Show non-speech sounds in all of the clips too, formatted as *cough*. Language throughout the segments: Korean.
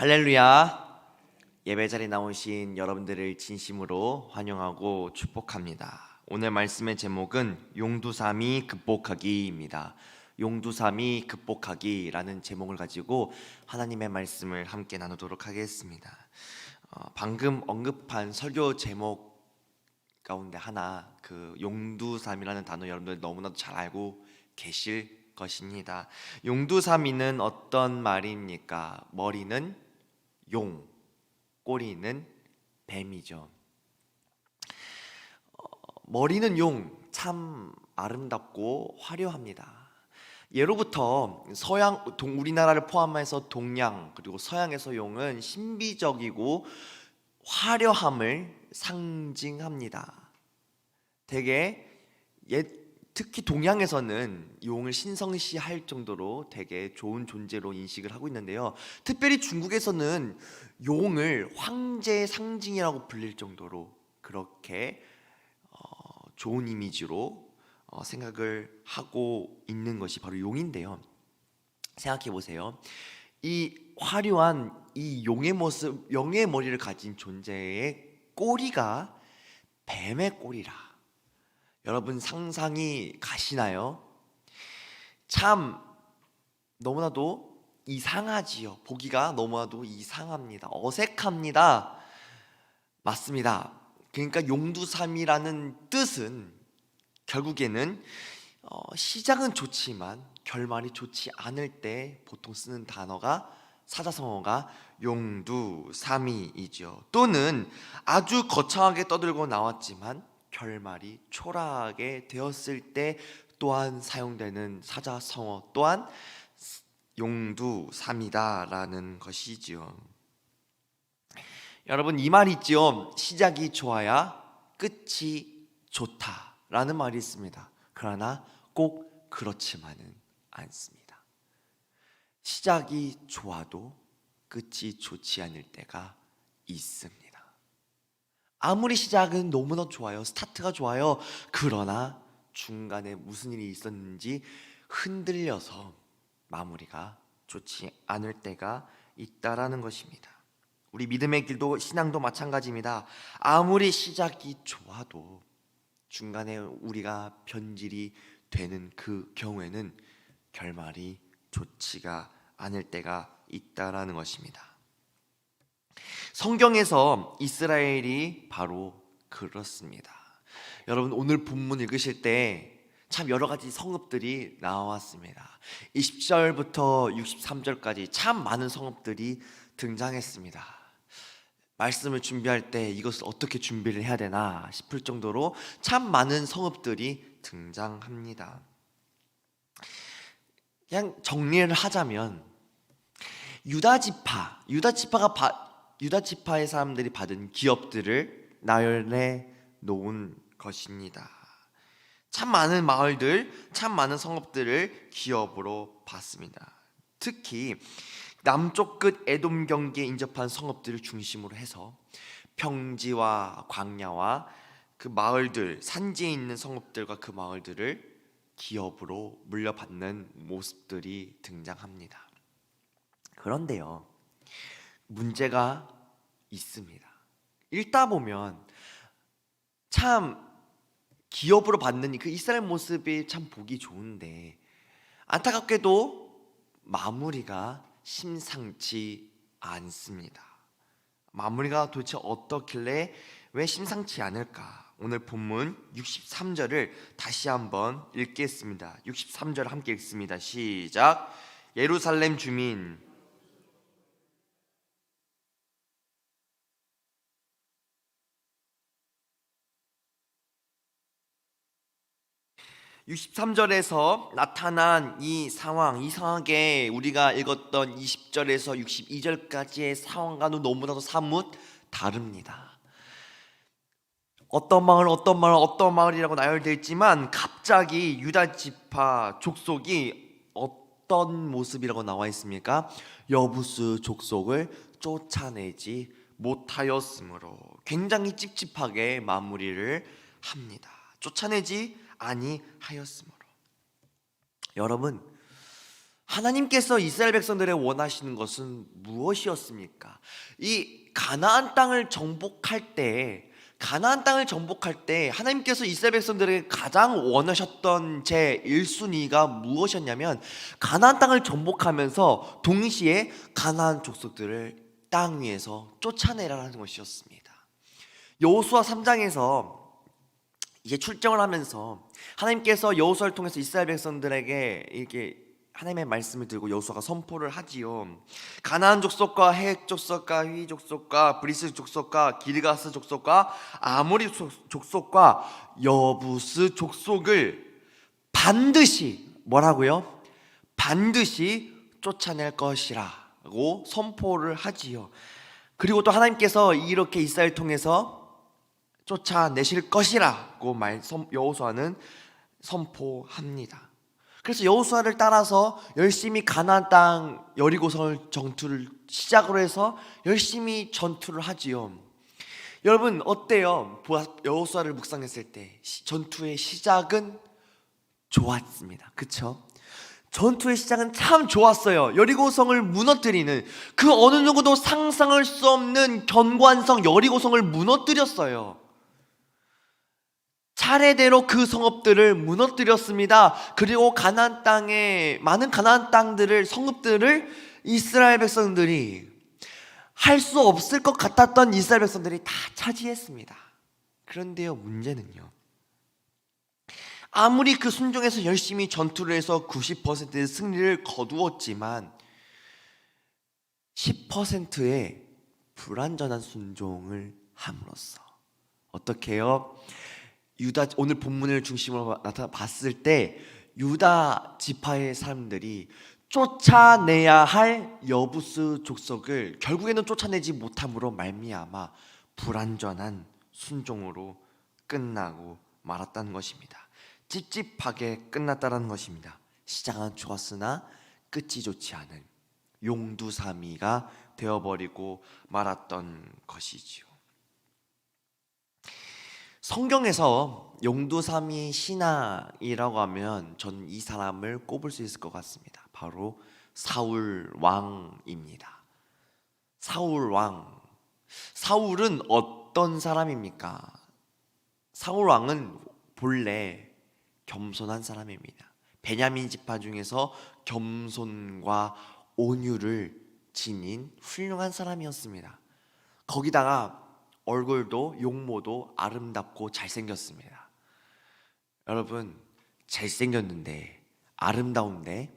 할렐루야. 예배 자리에 나오신 여러분들을 진심으로 환영하고 축복합니다. 오늘 말씀의 제목은 용두삼이 극복하기입니다. 용두삼이 극복하기라는 제목을 가지고 하나님의 말씀을 함께 나누도록 하겠습니다. 어, 방금 언급한 설교 제목 가운데 하나 그 용두삼이라는 단어 여러분들 너무나도 잘 알고 계실 것입니다. 용두삼이는 어떤 말입니까? 머리는 용, 꼬리는 뱀이죠. 어, 머리는 용, 참 아름답고 화려합니다. 예로부터 서양, 동, 우리나라를 포함해서 동양 그리고 서양에서 용은 신비적이고 화려함을 상징합니다. 되게 옛 특히 동양에서는 용을 신성시할 정도로 되게 좋은 존재로 인식을 하고 있는데요. 특별히 중국에서는 용을 황제의 상징이라고 불릴 정도로 그렇게 어, 좋은 이미지로 어, 생각을 하고 있는 것이 바로 용인데요. 생각해 보세요. 이 화려한 이 용의 모습, 용의 머리를 가진 존재의 꼬리가 뱀의 꼬리라. 여러분 상상이 가시나요? 참 너무나도 이상하지요. 보기가 너무나도 이상합니다. 어색합니다. 맞습니다. 그러니까 용두삼이라는 뜻은 결국에는 어, 시작은 좋지만 결말이 좋지 않을 때 보통 쓰는 단어가 사자성어가 용두삼이이죠. 또는 아주 거창하게 떠들고 나왔지만 결말이 초라하게 되었을 때 또한 사용되는 사자성어 또한 용두삼이다라는 것이지요. 여러분 이 말 있지요. 시작이 좋아야 끝이 좋다라는 말이 있습니다. 그러나 꼭 그렇지만은 않습니다. 시작이 좋아도 끝이 좋지 않을 때가 있습니다. 아무리 시작은 너무나 좋아요. 스타트가 좋아요. 그러나 중간에 무슨 일이 있었는지 흔들려서 마무리가 좋지 않을 때가 있다라는 것입니다. 우리 믿음의 길도 신앙도 마찬가지입니다. 아무리 시작이 좋아도 중간에 우리가 변질이 되는 그 경우에는 결말이 좋지가 않을 때가 있다라는 것입니다. 성경에서 이스라엘이 바로 그렇습니다. 여러분 오늘 본문 읽으실 때 참 여러 가지 성읍들이 나왔습니다. 20절부터 63절까지 참 많은 성읍들이 등장했습니다. 말씀을 준비할 때 이것을 어떻게 준비를 해야 되나 싶을 정도로 참 많은 성읍들이 등장합니다. 그냥 정리를 하자면 유다 지파, 유다 지파가 바, 유다 지파의 사람들이 받은 기업들을 나열해 놓은 것입니다. 참 많은 마을들, 참 많은 성읍들을 기업으로 받습니다. 특히 남쪽 끝 에돔 경계에 인접한 성읍들을 중심으로 해서 평지와 광야와 그 마을들, 산지에 있는 성읍들과 그 마을들을 기업으로 물려받는 모습들이 등장합니다. 그런데요, 문제가 있습니다. 읽다 보면 참 기업으로 받는 그 이스라엘 모습이 참 보기 좋은데 안타깝게도 마무리가 심상치 않습니다. 마무리가 도대체 어떻길래 왜 심상치 않을까? 오늘 본문 63절을 다시 한번 읽겠습니다. 63절 함께 읽습니다. 시작. 예루살렘 주민 63절에서 나타난 이 상황, 이상하게 우리가 읽었던 20절에서 62절까지의 상황과는 너무나도 사뭇 다릅니다. 어떤 마을, 어떤 마을, 어떤 마을이라고 나열되어 있지만 갑자기 유다 지파 족속이 어떤 모습이라고 나와 있습니까? 여부스 족속을 쫓아내지 못하였으므로 굉장히 찝찝하게 마무리를 합니다. 쫓아내지 아니하였으므로 여러분 하나님께서 이스라엘 백성들의 원하시는 것은 무엇이었습니까? 이 가나안 땅을 정복할 때 가나안 땅을 정복할 때 하나님께서 이스라엘 백성들에게 가장 원하셨던 제 1순위가 무엇이었냐면 가나안 땅을 정복하면서 동시에 가나안 족속들을 땅 위에서 쫓아내라는 것이었습니다. 여호수아 3장에서 이제 출정을 하면서 하나님께서 여호수아를 통해서 이스라엘 백성들에게 이렇게 하나님의 말씀을 들고 여호수아가 선포를 하지요. 가나안 족속과 헷 족속과 휘 족속과 브리스 족속과 기르가스 족속과 아모리 족- 족속과 여부스 족속을 반드시 뭐라고요? 반드시 쫓아낼 것이라고 선포를 하지요. 그리고 또 하나님께서 이렇게 이스라엘 통해서 쫓아내실 것이라고 말 선- 여호수아는 선포합니다. 그래서 여호수아를 따라서 열심히 가나안 땅 여리고성을 전투를 시작으로 해서 열심히 전투를 하지요. 여러분 어때요? 여호수아를 묵상했을 때 시- 전투의 시작은 좋았습니다. 그쵸? 전투의 시작은 참 좋았어요. 여리고성을 무너뜨리는 그 어느 누구도 상상할 수 없는 견관성 여리고성을 무너뜨렸어요. 차례대로 그 성읍들을 무너뜨렸습니다. 그리고 가나안 땅에 많은 가나안 땅들을 성읍들을 이스라엘 백성들이 할 수 없을 것 같았던 이스라엘 백성들이 다 차지했습니다. 그런데요, 문제는요. 아무리 그 순종에서 열심히 전투를 해서 90%의 승리를 거두었지만 10%의 불완전한 순종을 함으로써 어떻게 해요? 유다 오늘 본문을 중심으로 나타 봤을 때 유다 지파의 사람들이 쫓아내야 할 여부스 족속을 결국에는 쫓아내지 못함으로 말미암아 불완전한 순종으로 끝나고 말았다는 것입니다. 찝찝하게 끝났다는 것입니다. 시작은 좋았으나 끝이 좋지 않은 용두사미가 되어버리고 말았던 것이지요. 성경에서 용두삼이 신하이라고 하면 전 이 사람을 꼽을 수 있을 것 같습니다. 바로 사울 왕입니다. 사울 왕. 사울은 어떤 사람입니까? 사울 왕은 본래 겸손한 사람입니다. 베냐민 지파 중에서 겸손과 온유를 지닌 훌륭한 사람이었습니다. 거기다가 얼굴도 용모도 아름답고 잘생겼습니다. 여러분 잘생겼는데 아름다운데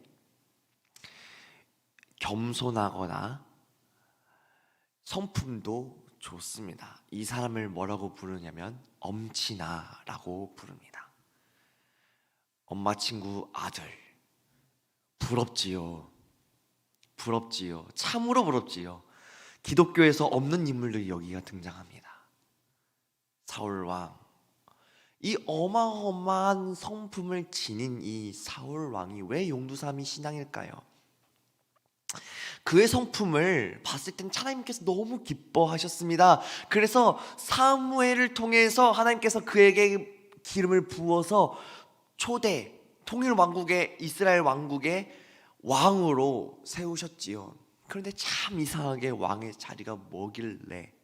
겸손하거나 성품도 좋습니다. 이 사람을 뭐라고 부르냐면 엄친아라고 부릅니다. 엄마 친구 아들 부럽지요. 부럽지요. 참으로 부럽지요. 기독교에서 없는 인물들이 여기가 등장합니다. 사울 왕. 이 어마어마한 성품을 지닌 이 사울 왕이 왜 용두삼이 신앙일까요? 그의 성품을 봤을 땐 하나님께서 너무 기뻐하셨습니다. 그래서 사무엘을 통해서 하나님께서 그에게 기름을 부어서 초대 통일 왕국의 이스라엘 왕국의 왕으로 세우셨지요. 그런데 참 이상하게 왕의 자리가 뭐길래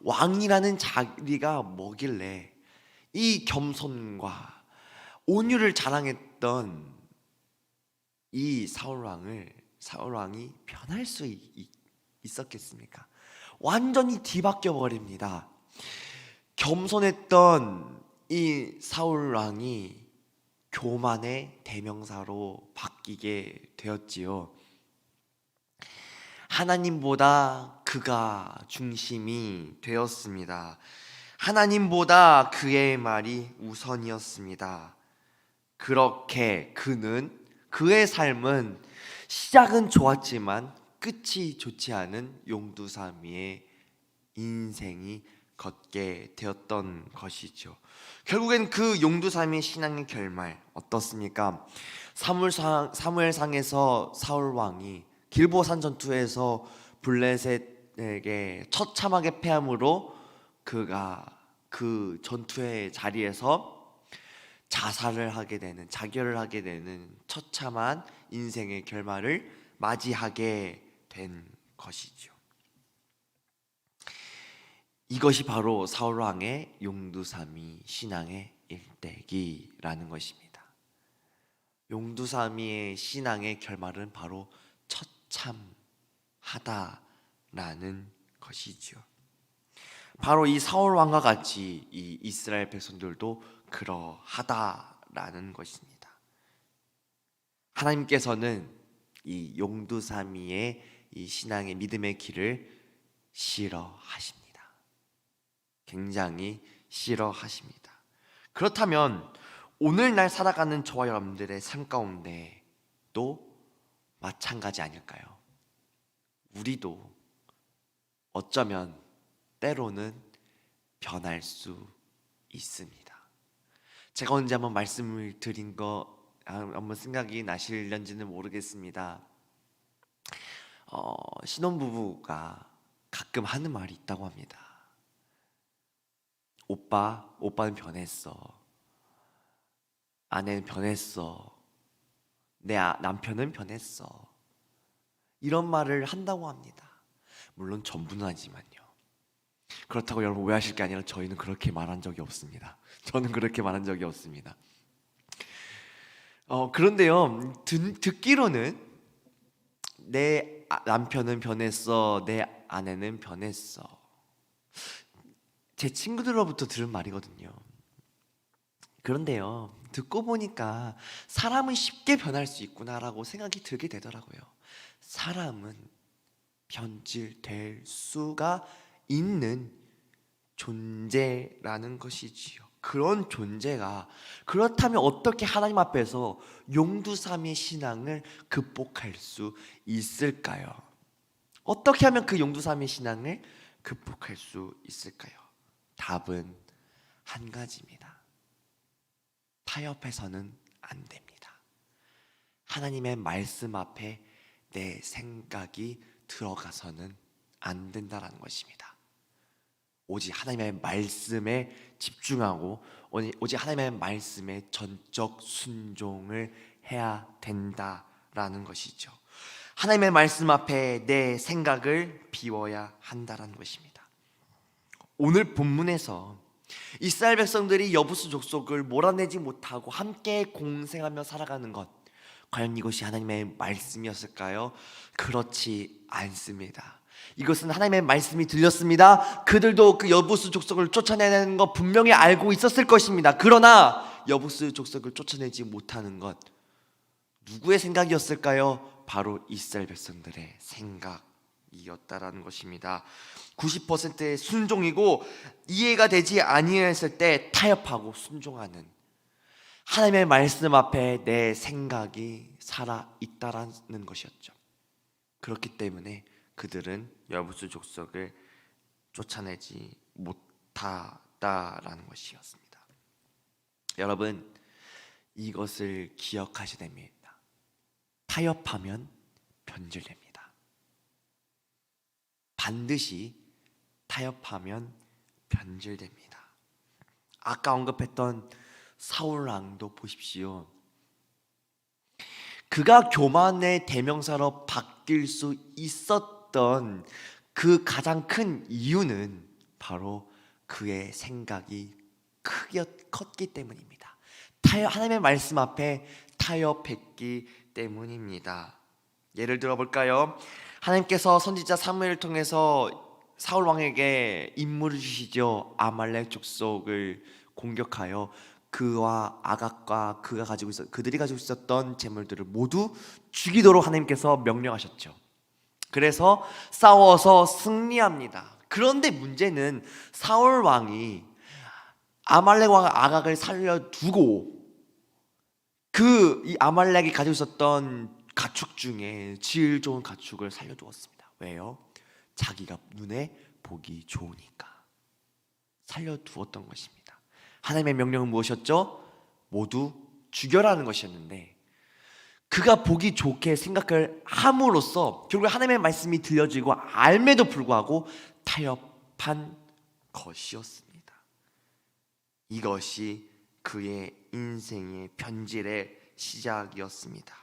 왕이라는 자리가 뭐길래 이 겸손과 온유를 자랑했던 이 사울 왕을 사울 왕이 변할 수 있었겠습니까? 완전히 뒤바뀌어 버립니다. 겸손했던 이 사울 왕이 교만의 대명사로 바뀌게 되었지요. 하나님보다 그가 중심이 되었습니다. 하나님보다 그의 말이 우선이었습니다. 그렇게 그는 그의 삶은 시작은 좋았지만 끝이 좋지 않은 용두사미의 인생이 걷게 되었던 것이죠. 결국엔 그 용두사미의 신앙의 결말 어떻습니까? 사무엘상 사무엘상에서 사울 왕이 길보산 전투에서 블레셋 에게 처참하게 패함으로 그가 그 전투의 자리에서 자살을 하게 되는 자결을 하게 되는 처참한 인생의 결말을 맞이하게 된 것이죠. 이것이 바로 사울 왕의 용두사미 신앙의 일대기라는 것입니다. 용두사미의 신앙의 결말은 바로 처참하다 라는 것이죠. 바로 이 사울 왕과 같이 이 이스라엘 백성들도 그러하다라는 것입니다. 하나님께서는 이 용두사미의 이 신앙의 믿음의 길을 싫어하십니다. 굉장히 싫어하십니다. 그렇다면 오늘날 살아가는 저와 여러분들의 삶 가운데 또 마찬가지 아닐까요? 우리도 어쩌면 때로는 변할 수 있습니다. 제가 언제 한번 말씀을 드린 거 아, 한번 생각이 나실런지는 모르겠습니다. 어, 신혼부부가 가끔 하는 말이 있다고 합니다. 오빠, 오빠는 변했어. 아내는 변했어. 내 아- 남편은 변했어. 이런 말을 한다고 합니다. 물론 전부는 아니지만요. 그렇다고 여러분 오해하실 게 아니라 저희는 그렇게 말한 적이 없습니다. *laughs* 저는 그렇게 말한 적이 없습니다. 어, 그런데요, 듣, 듣기로는 내 아- 남편은 변했어, 내 아내는 변했어. 제 친구들로부터 들은 말이거든요. 그런데요, 듣고 보니까 사람은 쉽게 변할 수 있구나라고 생각이 들게 되더라고요. 사람은 변질될 수가 있는 존재라는 것이지요. 그런 존재가 그렇다면 어떻게 하나님 앞에서 용두삼의 신앙을 극복할 수 있을까요? 어떻게 하면 그 용두삼의 신앙을 극복할 수 있을까요? 답은 한 가지입니다. 타협해서는 안 됩니다. 하나님의 말씀 앞에 내 생각이 들어가서는 안 된다라는 것입니다. 오직 하나님의 말씀에 집중하고 오직 하나님의 말씀에 전적 순종을 해야 된다라는 것이죠. 하나님의 말씀 앞에 내 생각을 비워야 한다라는 것입니다. 오늘 본문에서 이스라엘 백성들이 여부수 족속을 몰아내지 못하고 함께 공생하며 살아가는 것 과연 이것이 하나님의 말씀이었을까요? 그렇지 않습니다. 이것은 하나님의 말씀이 들렸습니다. 그들도 그 여부수 족속을 쫓아내는 것 분명히 알고 있었을 것입니다. 그러나 여부수 족속을 쫓아내지 못하는 것 누구의 생각이었을까요? 바로 이스라엘 백성들의 생각이었다라는 것입니다. 90%의 순종이고 이해가 되지 아니했을 때 타협하고 순종하는 하나님의 말씀 앞에 내 생각이 살아 있다라는 것이었죠. 그렇기 때문에 그들은 여부수 족속을 쫓아내지 못하다라는 것이었습니다. 여러분 이것을 기억하셔야 됩니다. 타협하면 변질됩니다. 반드시 타협하면 변질됩니다. 아까 언급했던 사울 왕도 보십시오. 그가 교만의 대명사로 바뀔 수 있었던 그 가장 큰 이유는 바로 그의 생각이 크게 컸기 때문입니다. 타협 하나님의 말씀 앞에 타협했기 때문입니다. 예를 들어 볼까요? 하나님께서 선지자 사무엘을 통해서 사울 왕에게 임무를 주시죠. 아말렉 족속을 공격하여 그와 아각과 그가 가지고 있었 그들이 가지고 있었던 재물들을 모두 죽이도록 하나님께서 명령하셨죠. 그래서 싸워서 승리합니다. 그런데 문제는 사울 왕이 아말렉 왕 아각을 살려 두고 그 이 아말렉이 가지고 있었던 가축 중에 질 좋은 가축을 살려 두었습니다. 왜요? 자기가 눈에 보기 좋으니까 살려 두었던 것입니다. 하나님의 명령은 무엇이었죠? 모두 죽여라는 것이었는데 그가 보기 좋게 생각을 함으로써 결국 하나님의 말씀이 들려지고 알매도 불구하고 타협한 것이었습니다. 이것이 그의 인생의 변질의 시작이었습니다.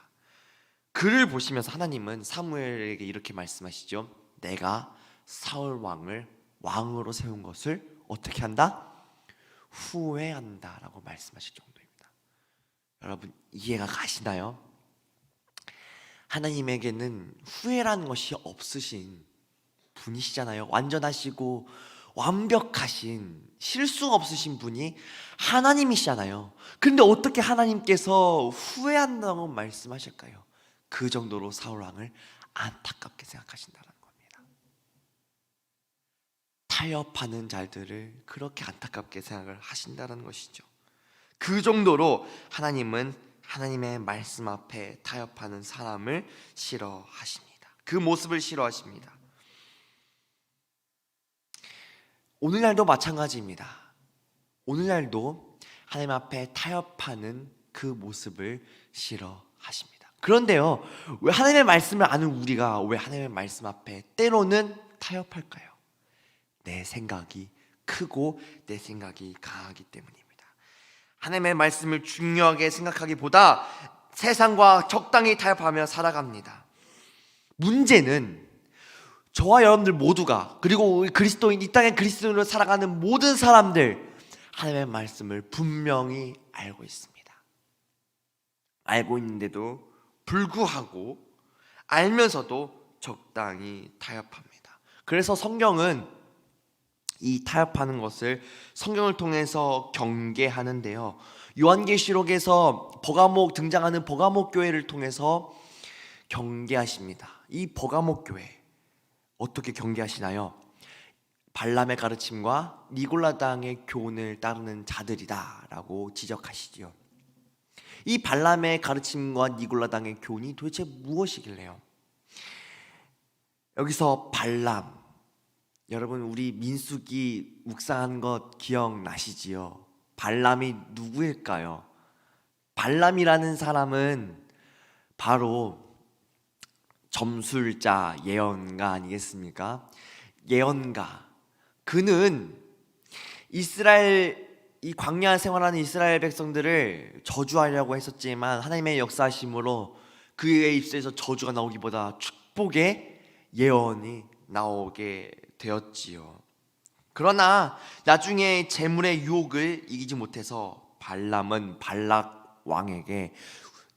그를 보시면서 하나님은 사무엘에게 이렇게 말씀하시죠. 내가 사울 왕을 왕으로 세운 것을 어떻게 한다? 후회한다라고 말씀하실 정도입니다. 여러분 이해가 가시나요? 하나님에게는 후회라는 것이 없으신 분이시잖아요. 완전하시고 완벽하신 실수가 없으신 분이 하나님이시잖아요. 근데 어떻게 하나님께서 후회한다고 말씀하실까요? 그 정도로 사울 왕을 안타깝게 생각하신다는. 타협하는 자들을 그렇게 안타깝게 생각을 하신다는 것이죠. 그 정도로 하나님은 하나님의 말씀 앞에 타협하는 사람을 싫어하십니다. 그 모습을 싫어하십니다. 오늘날도 마찬가지입니다. 오늘날도 하나님 앞에 타협하는 그 모습을 싫어하십니다. 그런데요, 왜 하나님의 말씀을 아는 우리가 왜 하나님의 말씀 앞에 때로는 타협할까요? 내 생각이 크고 내 생각이 강하기 때문입니다. 하나님의 말씀을 중요하게 생각하기보다 세상과 적당히 타협하며 살아갑니다. 문제는 저와 여러분들 모두가 그리고 그리스도인 이 땅의 그리스도인으로 살아가는 모든 사람들 하나님의 말씀을 분명히 알고 있습니다. 알고 있는데도 불구하고 알면서도 적당히 타협합니다. 그래서 성경은 이 타협하는 것을 성경을 통해서 경계하는데요. 요한계시록에서 버가목 등장하는 버가목 교회를 통해서 경계하십니다. 이 버가목 교회 어떻게 경계하시나요? 발람의 가르침과 니골라당의 교훈을 따르는 자들이다라고 지적하시지요. 이 발람의 가르침과 니골라당의 교훈이 도대체 무엇이길래요? 여기서 발람 여러분 우리 민숙이 묵상한 것 기억나시지요? 발람이 누구일까요? 발람이라는 사람은 바로 점술자 예언가 아니겠습니까? 예언가. 그는 이스라엘 이 광야 생활하는 이스라엘 백성들을 저주하려고 했었지만 하나님의 역사심으로 그의 입술에서 저주가 나오기보다 축복의 예언이 나오게 되었지요. 그러나 나중에 재물의 유혹을 이기지 못해서 발람은 발락 왕에게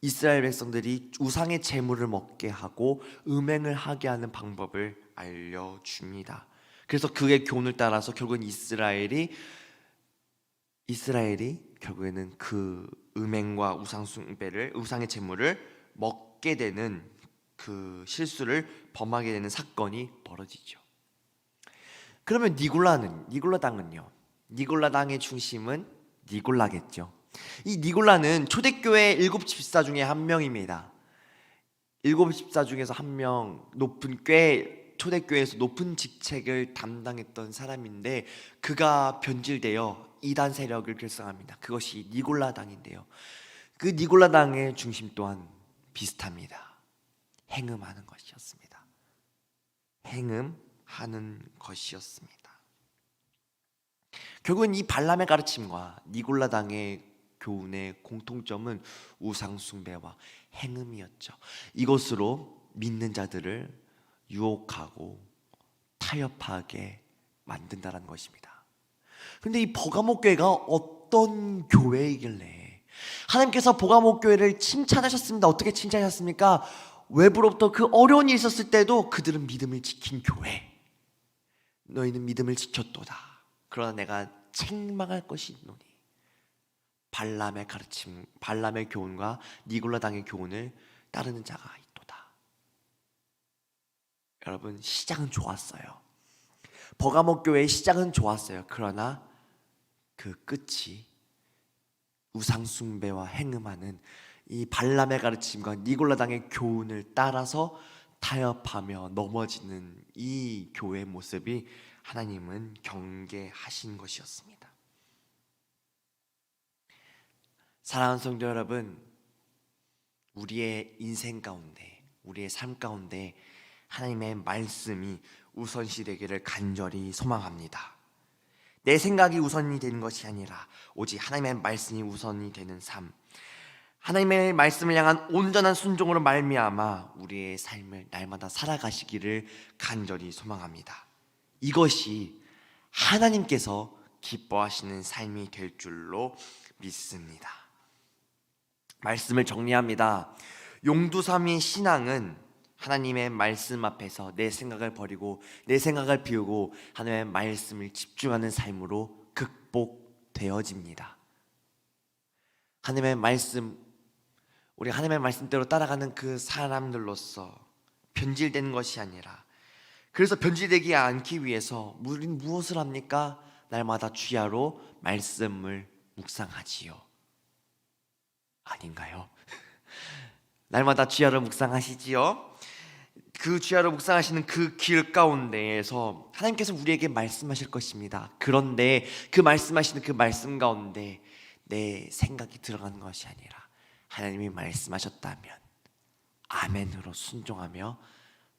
이스라엘 백성들이 우상의 재물을 먹게 하고 음행을 하게 하는 방법을 알려줍니다. 그래서 그의 교훈을 따라서 결국은 이스라엘이 이스라엘이 결국에는 그 음행과 우상 숭배를 우상의 재물을 먹게 되는 그 실수를 범하게 되는 사건이 벌어지죠. 그러면 니골라는 니골라 당은요. 니골라 당의 중심은 니골라겠죠. 이 니골라는 초대교회 일곱 집사 중에 한 명입니다. 일곱 집사 중에서 한 명 높은 꽤 초대교회에서 높은 직책을 담당했던 사람인데 그가 변질되어 이단 세력을 결성합니다. 그것이 니골라당인데요. 그 니골라당의 중심 또한 비슷합니다. 행음하는 것이었습니다. 행음하는 것이었습니다. 결국은 이 발람의 가르침과 니골라당의 교훈의 공통점은 우상 숭배와 행음이었죠. 이것으로 믿는 자들을 유혹하고 타협하게 만든다는 것입니다. 근데 이 버가목 교회가 어떤 교회이길래 하나님께서 버가목 교회를 칭찬하셨습니다. 어떻게 칭찬하셨습니까? 외부로부터 그 어려운 일이 있었을 때도 그들은 믿음을 지킨 교회. 너희는 믿음을 지켰도다. 그러나 내가 책망할 것이 있노니 발람의 가르침, 발람의 교훈과 니골라 당의 교훈을 따르는 자가 있도다. 여러분 시작은 좋았어요. 버가목 교회의 시작은 좋았어요. 그러나 그 끝이 우상 숭배와 행음하는 이 발람의 가르침과 니골라 당의 교훈을 따라서 타협하며 넘어지는 이 교회의 모습이 하나님은 경계하신 것이었습니다. 사랑하는 성도 여러분, 우리의 인생 가운데, 우리의 삶 가운데 하나님의 말씀이 우선시 되기를 간절히 소망합니다. 내 생각이 우선이 되는 것이 아니라 오직 하나님의 말씀이 우선이 되는 삶. 하나님의 말씀을 향한 온전한 순종으로 말미암아 우리의 삶을 날마다 살아가시기를 간절히 소망합니다. 이것이 하나님께서 기뻐하시는 삶이 될 줄로 믿습니다. 말씀을 정리합니다. 용두삼위 신앙은 하나님의 말씀 앞에서 내 생각을 버리고 내 생각을 비우고 하나님의 말씀을 집중하는 삶으로 극복되어집니다. 하나님의 말씀 우리 하나님의 말씀대로 따라가는 그 사람들로서 변질되는 것이 아니라 그래서 변질되지 않기 위해서 우리는 무엇을 합니까? 날마다 주야로 말씀을 묵상하지요. 아닌가요? *laughs* 날마다 주야로 묵상하시지요. 그 주야로 묵상하시는 그 길 가운데에서 하나님께서 우리에게 말씀하실 것입니다. 그런데 그 말씀하시는 그 말씀 가운데 내 생각이 들어가는 것이 아니라 하나님이 말씀하셨다면 아멘으로 순종하며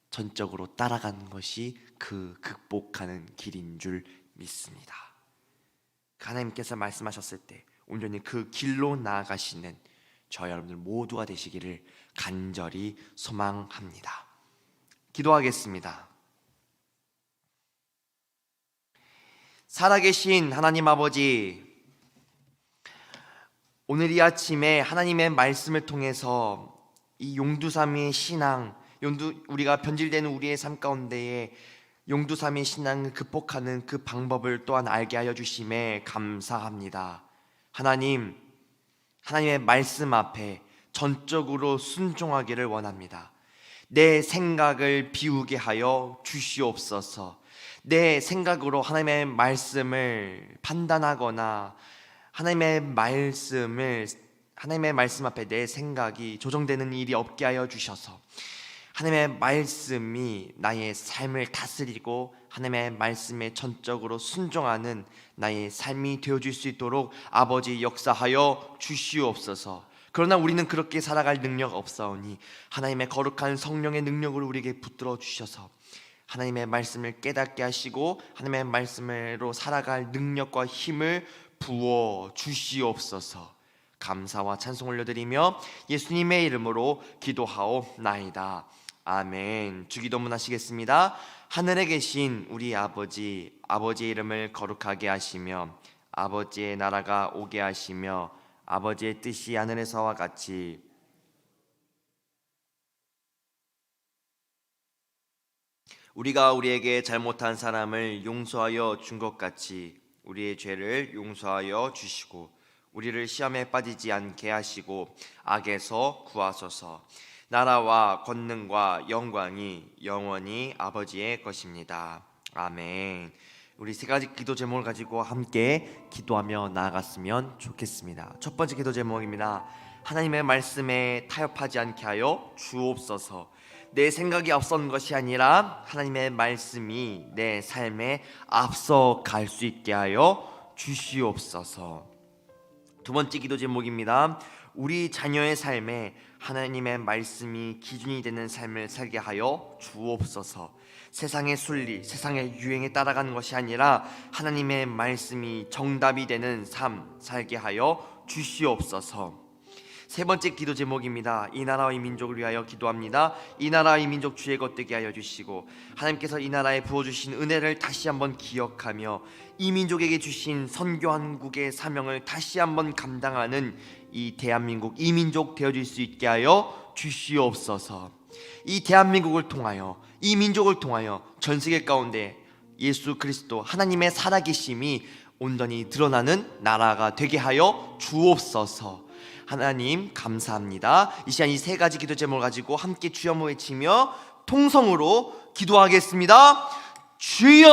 전적으로 따라가는 것이 그 극복하는 길인 줄 믿습니다. 하나님께서 말씀하셨을 때 온전히 그 길로 나아가시는 저 여러분들 모두가 되시기를 간절히 소망합니다. 기도하겠습니다. 살아계신 하나님 아버지, 오늘 이 아침에 하나님의 말씀을 통해서 이 용두삼위의 신앙, 용두 우리가 변질되는 우리의 삶 가운데에 용두삼위의 신앙을 극복하는 그 방법을 또한 알게 하여 주심에 감사합니다. 하나님, 하나님의 말씀 앞에 전적으로 순종하기를 원합니다. 내 생각을 비우게 하여 주시옵소서. 내 생각으로 하나님의 말씀을 판단하거나 하나님의 말씀을 하나님의 말씀 앞에 내 생각이 조정되는 일이 없게 하여 주셔서 하나님의 말씀이 나의 삶을 다스리고 하나님의 말씀에 전적으로 순종하는 나의 삶이 되어 줄 수 있도록 아버지 역사하여 주시옵소서. 그러나 우리는 그렇게 살아갈 능력 없사오니 하나님의 거룩한 성령의 능력을 우리에게 붙들어 주셔서 하나님의 말씀을 깨닫게 하시고 하나님의 말씀으로 살아갈 능력과 힘을 부어 주시옵소서. 감사와 찬송 올려드리며 예수님의 이름으로 기도하옵나이다. 아멘. 주기도문 하시겠습니다. 하늘에 계신 우리 아버지, 아버지의 이름을 거룩하게 하시며 아버지의 나라가 오게 하시며 아버지의 뜻이 하늘에서와 같이 우리가 우리에게 잘못한 사람을 용서하여 준 것 같이 우리의 죄를 용서하여 주시고 우리를 시험에 빠지지 않게 하시고 악에서 구하소서. 나라와 권능과 영광이 영원히 아버지의 것입니다. 아멘. 우리 세 가지 기도 제목을 가지고 함께 기도하며 나아갔으면 좋겠습니다. 첫 번째 기도 제목입니다. 하나님의 말씀에 타협하지 않게 하여 주옵소서. 내 생각이 앞선 것이 아니라 하나님의 말씀이 내 삶에 앞서 갈 수 있게 하여 주시옵소서. 두 번째 기도 제목입니다. 우리 자녀의 삶에 하나님의 말씀이 기준이 되는 삶을 살게 하여 주옵소서. 세상의 순리, 세상의 유행에 따라가는 것이 아니라 하나님의 말씀이 정답이 되는 삶 살게 하여 주시옵소서. 세 번째 기도 제목입니다. 이 나라와 이 민족을 위하여 기도합니다. 이 나라와 이 민족 주의 것되게 하여 주시고 하나님께서 이 나라에 부어 주신 은혜를 다시 한번 기억하며 이 민족에게 주신 선교 한국의 사명을 다시 한번 감당하는 이 대한민국 이 민족 되어 질 수 있게 하여 주시옵소서. 이 대한민국을 통하여 이 민족을 통하여 전 세계 가운데 예수 그리스도 하나님의 살아계심이 온전히 드러나는 나라가 되게 하여 주옵소서. 하나님 감사합니다. 이 시간 이 세 가지 기도 제목을 가지고 함께 주여 외치며 통성으로 기도하겠습니다. 주여